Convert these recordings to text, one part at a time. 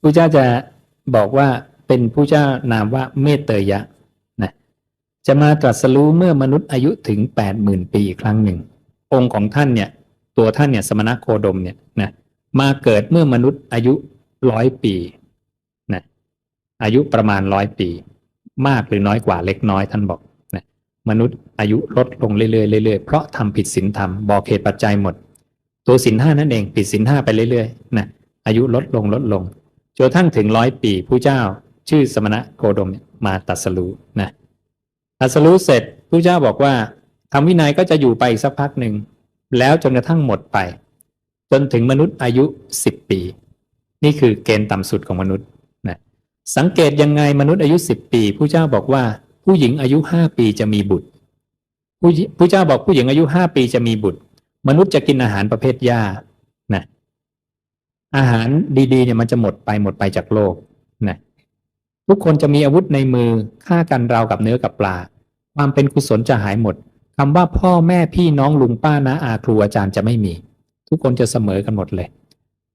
ผู้เจ้าจะบอกว่าเป็นผู้เจ้านามว่าเมตเตยะนะจะมาตรัสรู้เมื่อมนุษย์อายุถึงแปดหมื่นปีอีกครั้งหนึ่ง องค์ของท่านเนี่ยตัวท่านเนี่ยสมณโคดมเนี่ยนะมาเกิดเมื่อมนุษย์อายุร้อยปีนะอายุประมาณร้อยปี มากหรือน้อยกว่าเล็กน้อยท่านบอกนะมนุษย์อายุลดลงเรื่อยๆเรื่อยๆเพราะทำผิดศีลธรรมบอกเหตุปัจจัยหมด ตัวศีลห้านั่นเองผิดศีลห้าไปเรื่อยๆนะอายุลดลงลดลง จนทั่งถึงร้อยปีผู้เจ้าชื่อสมณะโคดมมาตัสรู้นะตัสรู้เสร็จผู้เจ้าบอกว่าทำวินัยก็จะอยู่ไปสักพักหนึ่ง แล้วจนกระทั่งหมดไป จนถึงมนุษย์อายุสิบปี นี่คือเกณฑ์ต่ำสุดของมนุษย์นะสังเกตยังไงมนุษย์อายุสิบปีผู้เจ้าบอกว่าผู้หญิงอายุห้าปีจะมีบุตรผู้ผู้เจ้าบอกผู้หญิงอายุห้าปีจะมีบุตร มนุษย์จะกินอาหารประเภทหญ้า อาหารดีๆเนี่ยมันจะหมดไปหมดไปจากโลกนะทุกคนจะมีอาวุธในมือฆ่ากันราวกับเนื้อกับปลา ความเป็นกุศลจะหายหมดคำว่าพ่อแม่พี่น้องลุงป้านะอาครูอาจารย์จะไม่มี ทุกคนจะเสมอกันหมดเลย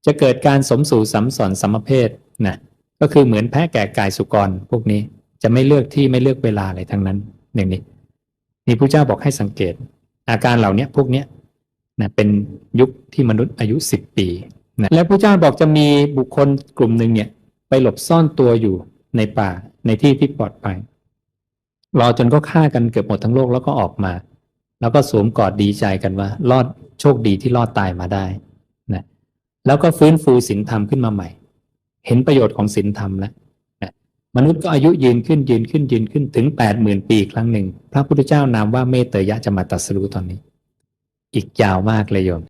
จะเกิดการสมสู่สัมสอนสัมเพศนะก็คือเหมือนแพะแก่กายสุกรพวกนี้จะไม่เลือกที่ไม่เลือกเวลาอะไรทั้งนั้นอย่างนี้นี่พระเจ้าบอกให้สังเกต อาการเหล่านี้พวกนี้นะเป็นยุคที่มนุษย์อายุสิบปี นะและพระเจ้าบอกจะมีบุคคลกลุ่มหนึ่งเนี่ย ไปหลบซ่อนตัวอยู่ในป่าในที่ที่ปลอดภัยรอจนก็ฆ่ากันเกือบหมดทั้งโลกแล้วก็ออกมา แล้วก็สวมกอดดีใจกันว่า รอดโชคดีที่รอดตายมาได้นะแล้วก็ฟื้นฟูศีลธรรมขึ้นมาใหม่ เห็นประโยชน์ของศีลธรรมแล้วนะมนุษย์ก็อายุยืนขึ้นยืนขึ้นยืนขึ้นถึงแปดหมื่นปีครั้งหนึ่ง พระพุทธเจ้านามว่าเมตเตยะจะมาตรัสรู้ตอนนี้ อีกยาวมากเลยโยม